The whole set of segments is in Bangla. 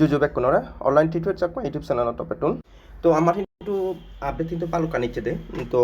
জুজু বেক কোনরে online tutor Chakma YouTube channel টপেটুন তো আমার কিন্তু পালু কানিচ্ছে দে তো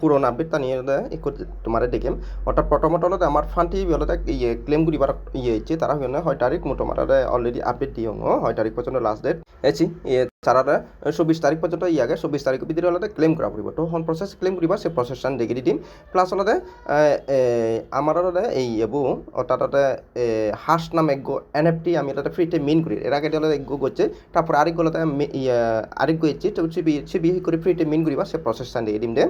পুরনো আপডেট টানি আলাদা একো তোমার দেখিম। অর্থাৎ প্রথমত আলাদা আমার ফান্টি আলাদা ইয়ে ক্লেম গুলিবার ইয়ে ইচ্ছে তারা হইনে হয় তারিখ আমার অলরেডি আপডেট দিও হয় তারিখ পর্যন্ত লাস্ট ডেট এছি ইয়ে তারা চৌবিশ তারিখ পর্যন্ত ইয়াগে চৌবিশ তারিখ ভিতরে আলাদা ক্লেম করা পড়ব তো হন প্রসেস ক্লেম করিবা সে প্রসেসটান দেখি দিম। প্লাস আলাদা আমার আলাদা এই এবো অর্থাৎ হাস নাম এগো এনএফটি আমি আলাদা ফ্রিতে মিন করি এর আগে আলাদা এগো গচ্ছে তারপর আরেক আলাদা আরেক ইচ্ছে তো ছবি ছবি করে ফ্রিতে মিন করিবা সে প্রসেসটান দেখি দিম দে।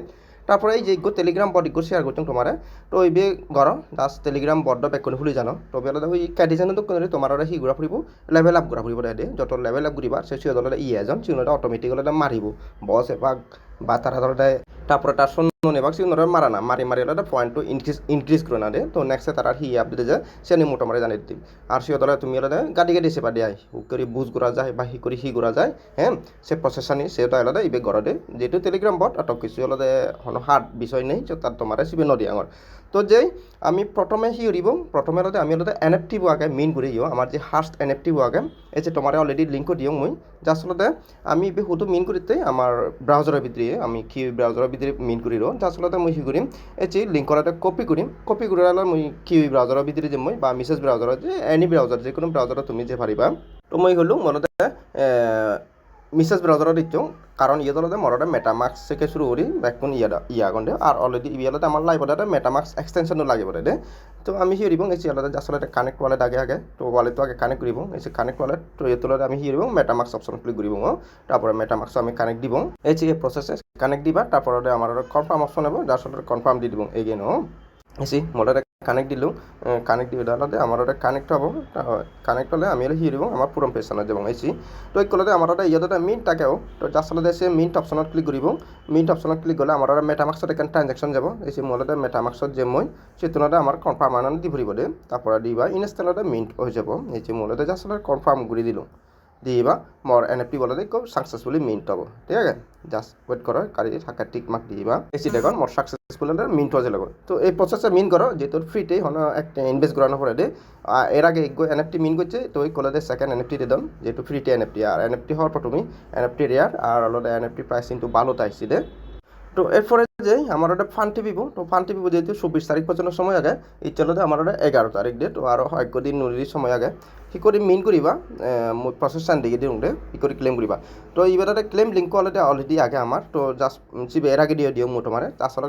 তারপরে এই যে টেলিগ্রাম বট গো শেয়ার করছ তোমার। তো এই বে গর দাস টেলিগ্রাম বট বেক করে খুলি জানো। তো বেলা দেখো ক্যাডি জানো তো কোনে তোমার হি ঘুরা ফুড়ব লেভেল আপ ঘুরা ফুড়ব দে যত লেভেল আপ ঘুরিবা, সে সিও দলে ই এজন সিও অটোমেটিক হলে মারিব বস এবাক বা তার ধরে তারপরে তার নেবাক নরে মারা না, মারি মারি এটা পয়েন্ট টু ইনক্রিজ ইনক্রিজ করে না দে। তো নেক্সটে তারা হি আপ দিতে যায় সে নি মোটামুটি জানিয়ে দিতে আর সিও দলে তুমি এটা গাড়ি গাড়ি সেবা দিয়ে হুক করে বুঝ ঘুরা যায় বা হি করে হি ঘুরা যায় হ্যাঁ? সে প্রসেসানি সেটা আলাদা ইবে গড়া দে। যেহেতু টেলিগ্রাম বট আটক কিছু হলে হন হার্ড বিষয় নেই, তো তার তোমার সিবে নদী আঙর। তো যেই আমি প্রথমে হি উড়িব প্রথমে হলে আমি হলে এন এফ টি আগে মেইন করে দিও আমার যে হার্স্ট এন এফ টি আগে এই যে তোমার অলরেডি লিঙ্কও দিও মই। যা আসলে আমি ইবে হুতো মেইন করিতে আমার ব্রাউজারের ভিতরে আমি কি ব্রাউজারের ভিতরে মেইন করি যা আসলে মই হি করিম এই যে লিঙ্কর একটা কপি করিম কপি করে মই কি ব্রাউজারের ভিতরে যে মই, বা মিসেস ব্রাউজার যে এনি ব্রাউজার যে কোনো ব্রাউজারে তুমি যে পারিবা তো মই হলো মনতে মিসেস ব্রাউজারত দিচ্ছ, কারণ ইয়ে দলতে মরতে মেটামাক্স থেকে শুরু করি ব্যাকুন ইয়া ইয়া গন্ডে আর অলরেডি ইয়েলতে আমার লাইভতে মেটামাক্স এক্সটেনশনও লাগিব দে। তো আমি হিরিব এই আলাদা আসলে কানেক্ট ওয়ালেট আগে আগে, তো ওয়ালেট আগে কানেক্ট করিব, এই কানেক্ট ওয়ালেট তো এর তলতে আমি হিরিব মেটামাক্স অপশন ক্লিক করিব তারপরে মেটামাক্স আমি কানেক্ট দিব এই যে প্রসেসে কানেক্ট দিবা, তারপরে আমার কনফার্ম অপশন হব যার সাথে কনফার্ম দি দিব এগেন এসি মোটরে কানেক্ট দিলোঁ কানেক্ট দিয়ে দাঁড়াতে আমার ওটা কানেক্ট হব কানেক্ট হলে আমি হিয়ে দিব আমার পুরম পেছনে যাব এসি তো এই কলতে আমার ওটা ইয়েতে মিন্ট থাকেও তো যার সাথে সে মিন্ট অপশনত ক্লিক কৰিব মিন্ট অপশনত ক্লিক করলে আমার ওটা মেটামাক্সত এখানে ট্রানজাকশন যাব। এসি মূলতে মেটামাক্সত যে মই সেতুনতে আমার কনফার্ম আনন্দ দি ফুরিব দে। তারপরে দিবা ইনস্টলতে মিন্ট হয়ে যাব। এই যে মূলতে যার সাথে কনফার্ম করে দিলোঁ। দিবা মর এন এফ টি বলতে খুব সাকসেসফুলি মিন্ট হব। ঠিক আছে? জাস্ট ওয়েট করো কারি থাকা টিক মার্ক দিবা। এসি দেখুন মর সাকসেসফুল মিন্ট হয়ে যাব তো এই প্রসেসটা মিন করো যেহেতু ফ্রিতে হন, একটা ইনভেস্ট করানো পরে দে এর আগে এন এফ টি মিন করছে তো ওই কলেজে সেকেন্ড এন এফ টি দিলাম যেহেতু ফ্রিতে এন এফ টি আর এন এফ টি হওয়ার পর তুমি এন এফ টি রেয়ার আর আলাদা এন এফ টি প্রাইস কিন্তু ভালো তাইছি দে তো এরপরে যে আমার ওটা ফান টিপিব তো ফান টিপিব যেহেতু চব্বিশ তারিখ পর্যন্ত সময় আগে, এই চলতে আমার ওটা এগারো তারিখ ডেট আরও একদিন নদীর সময় আগে। সি করে মিন করিবা মই প্রসেসান দিকে দিওঁ দে কি করে ক্লেম করিবা। তো এইবার একটা ক্লেম লিঙ্ক অলরেডি অলরেডি আগে আমার, তো জাস্ট চিবে এর আগে দিয়ে দিও মোৰ তোমার তাছাড়া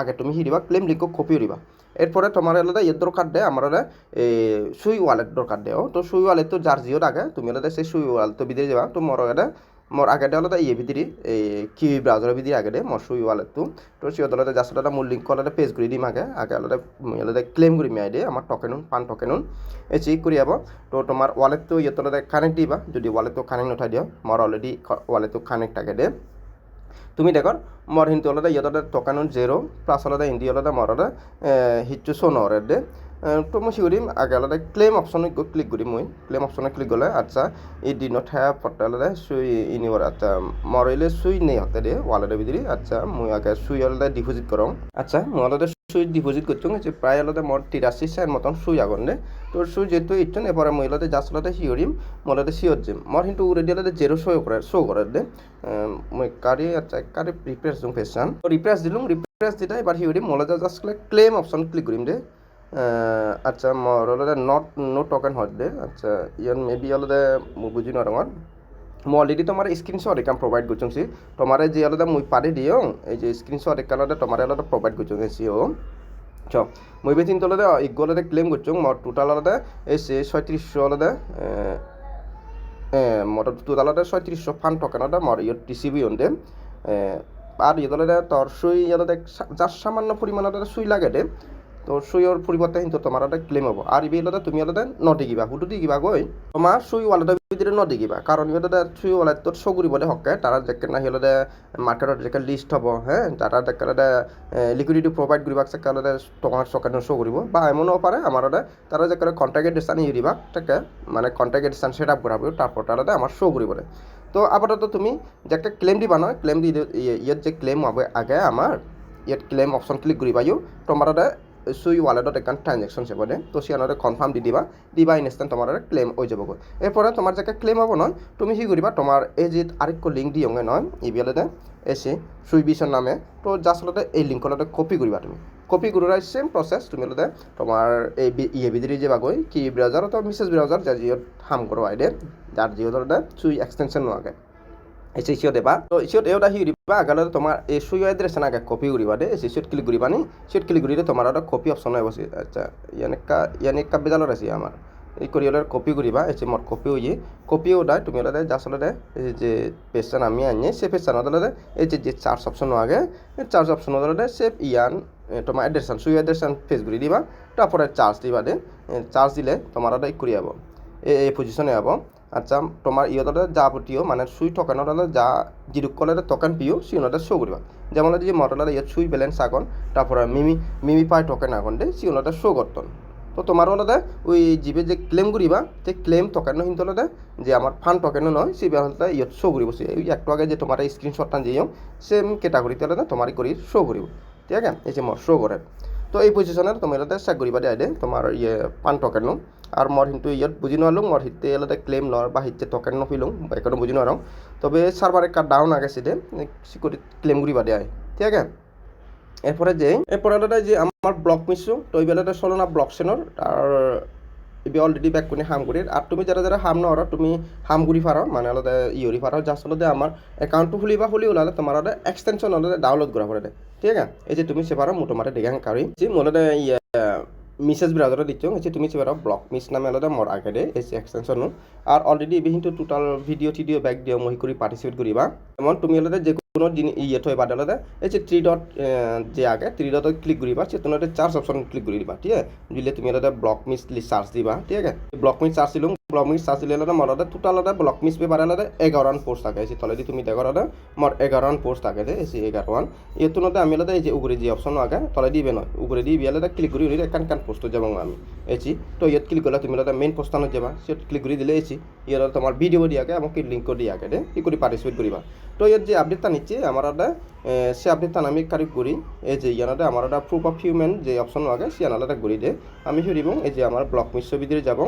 আগে তুমি সি দিবা ক্লেম লিঙ্ক কপি দিবা এরপরে তোমার আলাদা ইয়ের দরকার দেয় আমার এই সুই ওয়ালেট দরকার দেয় তো সুই ওয়ালেট তো যার জিওর আগে, তুমি আলাদা সেই সুই ওয়ালেট তো বিদে যাবা, তো মোর আগে মোর আগেটা হলো ইয়ে ভিতরি, এই কিউই ব্রাউজারের ভিতরি আগে মোর সুই ওয়ালেট তো। তো সে হলো জাস্ট হলো মূল লিঙ্ক হলো পেজ করে দিম আগে আগে হলো হলো ক্লেম করি আই দিয়ে আমার টকেন পান টকেন এই চেক করি যাব তো তোমার ওয়ালেট তো ইয়ে হলো কানেক্ট দিবা, যদি ওয়ালেট তো কানেক্ট নঠাই দিও, মোর অলরেডি ওয়ালেট তো কানেক্ট আগে দে। তুমি দেখৰ, মোৰ হিন্তু হ'লে ইহঁতে টকানো জিৰ' প্লাছ হ'লে হিন্দী হ'লে মোৰ হিটটো চ' নহৰে দে। তো মই কৰিম? আগে ক্লেইম অপশ্যনত ক্লিক কৰিম মই। ক্লেইম অপশ্যনত ক্লিক গ'লে আচ্ছা এই দিনত ঠাই পটালে চুই ইনিবৰ আচ্ছা মৰিলে চুই নেই হতে দে ওয়ালেটে ভিতরে আচ্ছা মই আগে চুই হলে ডিপোজিট করো আচ্ছা মই হলে সুই ডিপোজিট করছ যে প্রায় হলে মোর তিরাশি চার মতন সুই আগন দে। তোর সুই যেহেতু ইচ্ছন মই হলে জাস্ট হলে শিওরিম হলে শিওর জিম মোর কিন্তু দিয়ে হলে জেরো শো করে শো করে দে। মই কারি আচ্ছা কারি রিপ্রেস দিম ফেসান রিপ্রেস দিলুম রিপ্রেস দিটা এবার শিওরিম মোলে জাস্ট ক্লেম অপশন ক্লিক করিম দে। আচ্ছা মোৰ অলৰেডি নট ন' টকেন দে। আচ্ছা ইয়াত মে বি অলৰেডি মই বুজি নোৱাৰোঁ মই মই অলরেডি তোমার স্ক্রিনশট এখান প্রোভাইড করছি। তোমার যে আলাদা মুই পারি দিও, এই যে স্ক্রিনশট এখান তোমার আলাদা প্রোভাইড করছি সিও চ মুই বেচিন তলতে ইগলতে ক্লেম করছ মোর টোটাল আলাদা এই সে ছয়ত্রিশশো আলাদা মোট টোটাল আলাদা ছয়ত্রিশশো ফান টকেনটা মোর ইয়ত টিসিবি হন্দে আর ইয়ে তোর সুই ইয়াতে যার সামান্য পরিমাণ সুই লাগে দে। তো সুইৰ পৰিৱৰ্তে কিন্তু তোমাৰ এটা ক্লেইম হ'ব। আৰু ইবি অলতে তুমি অলতে নদিকিবা হুটো দিকিবা গৈ। তোমাৰ সুই ৱালেটৰ ভিতরে নদিকিবা কারণ ইহঁতে সুই ৱালেটত চ কৰিবলৈ হকে তারা যেকে না সিহঁতে মাৰ্কেটত যেকে লিষ্ট হ'ব, হে তারা যেকে লিকুইডিটি প্ৰভাইড কৰিব সেকেলতে টকাৰ চকেট চ' কৰিব। বা এমনও পাৰে আমাৰ তারা যেকে কণ্টেক্ট ডিষ্টান ইয়ে দিবা, তাকে মানে কণ্টেক্ট ডিষ্টান সেট আপ করাবো তারপর তারা আমার শো কৰিবলৈ। তো আপাতত তুমি যে একটা ক্লেম দিবা নহয় ক্লেম দি ইয়াত যে ক্লেম হবে আগে আমার ইয়াত ক্লেম অপশন ক্লিক ইউ তোমাৰ সুই ওয়ালেটত একান ট্রানজেকশন দে। তো সিয়ানতে কনফার্ম দি দিবা। দিবা ইনষ্টেণ্ট তোমাৰ ক্লেইম হৈ যাব এরপরে তোমার যাকে ক্লেইম হব নয় তুমি কি করিবা তোমার এই যে আরেকটু লিঙ্ক দিওগে নয় ইবিএলতে এসে সুই বিশন নামে। তো যার সাথে এই লিঙ্কলতে কপি করিবা তুমি। কপি করার সেম প্রসেস তুমি হলে তোমার এই ইয়ে ভিতরে যে বাগৈ, কি ব্রাউজার তো মিসেস ব্রাউজার যা জিও হাম করো আইডে যার জিও ধরে সুই এক্সটেনশন নোয়াকে এই সিও দেবা তো সিওত এওটা হি দিবা আগালে তোমার এই সুই এড্রেস নাগে কপি করিবা দে এই সিওত ক্লিক করিবা নি সিওত ক্লিক করিলে তোমার একটা কপি অপশন আহিব আচ্ছা ইয়ানিকা ইয়ানিকা বেজালত আছে আমার এই কৰি হ'লে কপি কৰিবা, এই মোৰ কপি হৈ কপি ওলাই, তুমি হ'লে জাষ্ট হ'লে এই যে পেজটা আমি আনি সেই পেজটা হ'লে এই যে যে চার্জ অপশন আগে চার্জ অপশন হ'লে সেভ ইয়ান তোমার অ্যাড্রেসান সুই অ্যাড্রেসান ফেস করে দিবা তারপরে চার্জ দিবা দে চার্জ দিলে তোমার ওটা করে যাব এই পজিশনে যাব আচ্ছা তোমার ইয়তে যাবতীয় মানে সুই টকেনত হ'লে যা ক'লে টকেন পিও সিহঁতে শ্ব' কৰিবা যেমন যে মটলার ইয়াত সুই ব্যালেন্স আগন তারপরে মিমি মিমি পাই টকেন আগন দে সিহঁতে শ্ব' করতন। তো তোমার হলদে ওই জিবে যে ক্লেম করিবা, যে ক্লেম টকেন কিন্তু হলদে যে আমার ফান টকেন নয় সেই হলদে ইয়ত শ্ব' কৰিব এই একটু আগে যে তোমার স্ক্রিনশটটা দিও সেম ক্যাটাগরিতে হলদে তোমার কৰি শ্ব' কৰিব ঠিক আছে? এই যে শ্ব' কৰে তো এই পজিশনের তুমি হলদে চেক কৰিবা দিয়া দে তোমাৰ ইয়ে পান টকেন আর মর কিন্তু ইয়াত বুঝি নোৱাৰিলোঁ মর হিতে হলদে ক্লেম নর বা হিতে টকেন নফিলুং এখনও বুঝি নোৱাৰোঁ তবে সার্ভার একটা ডাউন আগেছে দে সিকিউরিটি ক্লেম করিবা দেয় ঠিক আছে? এরপরে যে এরপরে যে আমার ব্লক মিশু তো এই বেলাটা চলো না ব্লক সেনর আর এবি অলরেডি ব্যাক করে হাম করি আর তুমি যারা যারা হাম নর তুমি হাম করি পারো মানে আলাদা ইয়রি পারো যা আসলে আমার অ্যাকাউন্টটো খুলিবা খুলি ওলালে তোমার আলাদা এক্সটেনশন আলাদা ডাউনলোড করা পড়ে ঠিক আছে? এই যে তুমি সে পারো মোটামুটি দেখে কারি যে মোলাদা ইয়ে মিসেস ব্রাউজারে দিচ্ছ যে তুমি সে পারো ব্লক মিস নামে আলাদা মোর আগে দে, এই এক্সটেনশন আর অলরেডি এবি কিন্তু টোটাল ভিডিও টিডিও ব্যাক দিও মই কৰি পার্টিসিপেট করিবা যেমন তুমি আলাদা যে কোনো ইয়ে থৈ বাদ আলাদা এই যে থ্রি ডট যে আগে থ্রি ডটত ক্লিক করিবা সে তোমার চার্জ অপশন ক্লিক করে দিবা, ঠিক আছে। দিলে তুমি আলাদা ব্লক মিস চার্জ দিবা, ঠিক আছে। ব্লক মিস চার্জ দিলুম ব্লক মিস চার্জ দিলে মোর টোটাল আলাদা ব্লক মিস পেপার আলাদা এগারো রান পোস্ট থাকে, এই তলেদি তুমি দেখো আলাদা মোর এগারো রান পোস্ট থাকে যে, এই এগারো রান ইয়ের তুলনাতে আমি আলাদা এই যে উপরে যে অপশন আগে তলে দিবে নয় উপরে দিয়ে আলাদা ক্লিক করি উড়ি একান কান পোস্ট যাব আমি এসি তো ইয়ত ক্লিক করলে তুমি আলাদা মেইন পোস্টানত যাবা সে ক্লিক করে দিলে এসি ইয়ার তোমার ভিডিও দিয়াকে আমাকে লিঙ্ক করে দিয়াকে দে, ই করে পার্টিসিপেট করিবা তো ইয়ার যে আপডেটটা নিচ্ছে আমার আলাদা সে আপডেটটা আমি কারি করি। এই যে ইয়ানাতে আমার একটা প্রুফ অফ হিউম্যান যে অপশন আগে সে আলাদা করি দে। আমি সরিব এই যে আমার ব্লক মিশ্র যাব।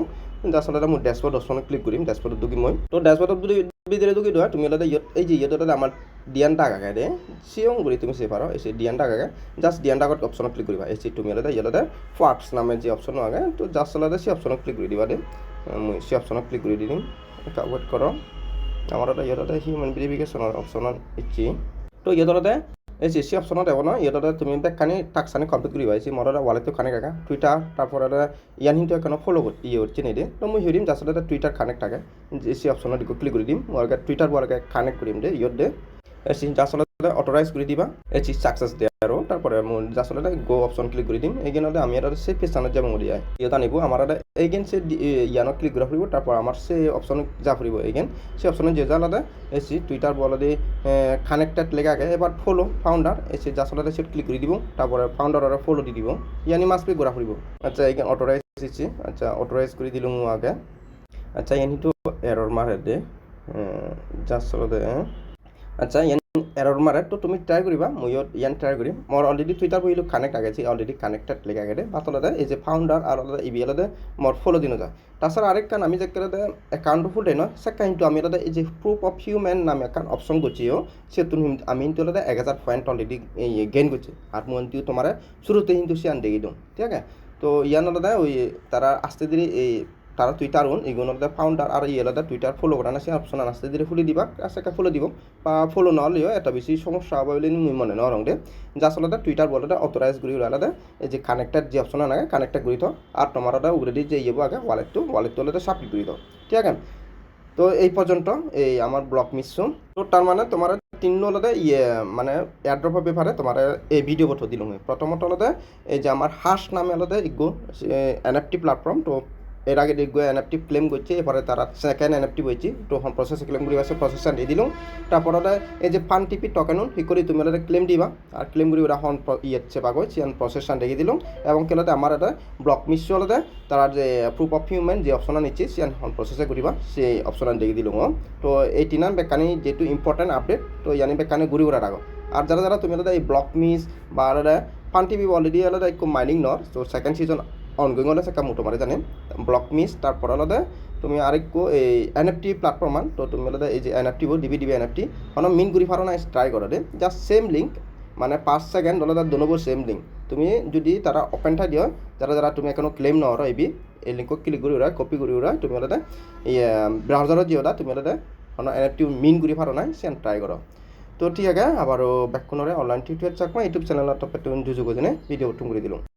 আসলে মোৰ ডেছবৰ্ড অপশ্যনত ক্লিক কৰিম ডেছবৰ্ডত দুকি মই। তো ডেছবৰ্ডত যদি ভিতরে দোয়া তুমি আলাদা এই যে ইয়ত আমার ডিয়ান টাকাকে দে। সিয়ং করে তুমি সে পারো যে ডিয়ান টাকাকে জাস্ট ডিয়ান টাকাত অপশনত ক্লিক কৰিবা। যে তুমি আলাদা ইয়াতে ফার্টস নামে যে অপশন আগে তো জাস্ট আলাদা সে অপশনত ক্লিক করে দিবা দে। সে অপশনত ক্লিক করে দিম। ওয়েট করো এটা ইয়াতে হিউম্যান ভেরিফিকেশনের অপশনত ইচ্ছি তো ইয়াতে এই যে সি অপশনত দেব না ইয়াতে তুমি বেকানি টাক্সানি কমপ্লিট করিবা এই মোর ওয়ালেটটো কানেক্ট থাকে টুইটার তারপর ইয়ান কিন্তু এখানে ফলো ইয়ে হচ্ছে নেই দে তো মই হিরিম যার সাথে টুইটার কানেক্ট থাকে যে সি অপশনত ক্লিক কৰি দিম মই টুইটার বলকে কানেক্ট কৰিম দে ইয়ত দে এসি যার সাথে অথরাইজ করে দিবা। এসি সাকসেস দে আৰু তারপরে সাথে গো অপশন ক্লিক করে দিম। এইখানে আমি আর সেই পেছানত যাব মরি যায় ইয়ত আনিব আমার এইগেন সে ইয়ানত ক্লিক করা ফুরিব তারপর আমার সে অপশন যা ফুরিব এইগেন সে অপশনে যে যা আলাদা এসি টুইটার বলদে কানেক্টেড লেগে আগে, এবার ফলো ফাউন্ডার এসে যা সাথে সে ক্লিক করে দিব। তারপরে ফাউন্ডার আর ফলো দি দিব। ইয়ানি মাস পে ঘোরা ফুরিব আচ্ছা এইখানে অথরাইজ এসেছি আচ্ছা অথরাইজ করে দিল আগে। আচ্ছা ইয়ানিটো এরর মারে দে যা আচলতে আচ্ছা ইয়ান এরর মারে, তো তুমি ট্রাই করিবা ময়ো ইয়ান ট্রাই করিম মোর অলরেডি টুইটার বহিলো কানেক্ট আগেছি অলরেডি কানেক্টেড লেগে আগে বাতলাতে এই যে ফাউন্ডার আর আলাদা ইবিএলতে মোর ফলো দিন যায়। তাছাড়া আরেক কান আমি যে অ্যাকাউন্ট ফুল দেয় সে কিন্তু আমি আলাদা এই যে প্রুফ অফ হিউম্যান নামে একান অপশন করছিও সে তুমি আমি কিন্তু আলাদা এক পয়েন্ট অলরেডি গেইন করছি আর কিন্তু তোমার শুরুতে কিন্তু সে আন দেখি দিওঁ, ঠিক আছে? তো ইয়ান ওই তারা আস্তে ধীরে এই তারা টুইটার উন এগুলো আলাদা ফাউন্ডার আর এই আলাদা টুইটার ফলো করা সে অপশন আস্তে ধীরে খুলে দিবা আস্তে ফলো দিব, বা ফলো নহলেও এটা বেশি সমস্যা হবে বলে মুই মনে নরং দে যা আসলে টুইটার বলতে অথরাইজ করি আলাদা এই যে কানেক্টেড যে অপশন আগে কানেক্টেড করি তো আর তোমার উগরে যে ইয়ে আগে ওয়ালেটটো ওয়ালেটটো আলাদা সাবমিট করি দাও ঠিক আছে? তো এই পর্যন্ত, এই আমার ব্লক মিশন তো তার মানে তোমার তিন আলাদা ইয়ে মানে এয়ারড্রপের ব্যাপারে তোমার এই ভিডিও পঠো দিলাম। প্রথমত এই যে আমার হাস নামে আলাদা ইগো এনএফটি প্ল্যাটফর্ম তো এর আগে দেখব এনএফটি ক্লেম করছে, এরপরে তারা সেকেন্ড এনএফটি বইছি, তো প্রসেস ক্লেম করি আছে প্রসেসটা দিয়ে দিলাম। তারপরে এই যে ফান টিপি টকেন হি করে তুমি একটা ক্লেম দিবা। আর ক্লেম করি ওরা হন ইয়ে চেপা গই সিয়ান প্রসেসটা রেখে দিলাম। এবং কেলাতে আমার এটা ব্লক মিস হলতে তারা যে প্রুফ অফ হিউম্যান যে অপশন নিচ্ছে সিয়ান হন প্রসেসে করিবা সেই অপশন রেখে দিলাম তো এইটি নাম বেকানি যেহেতু ইম্পর্টেন্ট আপডেট তো ইয়ানি বেকানি ঘুরি ঘুরা রাখো আর যারা যারা তুমি এই ব্লক মিস বা ফান টিভি অলরেডি আলাদা একটু মাইনিং নর, তো সেকেন্ড সিজন অনগোয়িং হলে সেটা মোটামুটি জানেন ব্লক মিস তারপর আলাদা তুমি আরেকটু এই এনএফটি প্ল্যাটফর্ম তো তুমি আলাদা এই যে এনএফটি বো ডিবি ডিবি এনএফটি মানে মিন ঘুরি ফারো না ট্রাই করো দে জাস্ট সেম লিঙ্ক মানে পাঁচ সেকেন্ড আলাদা দোনোবোৰ সেম লিঙ্ক তুমি যদি তারা ওপেন ঠাই দিও যারা যারা তুমি এখনও ক্লেম নহর এবি এই লিঙ্কক ক্লিক করে উড়াই কপি করে উড়াই তুমি আলাদা এই ব্রাউজারত দিও তুমি আলাদা মানে এনএফটি মিন ঘুরি ফারো নাই সেন ট্রাই করো তো ঠিক আছে আবারও back online tutorial Chakma YouTube চ্যানেলত পেটুন যুযোগ জেনে ভিডিও টুম করে দিলাম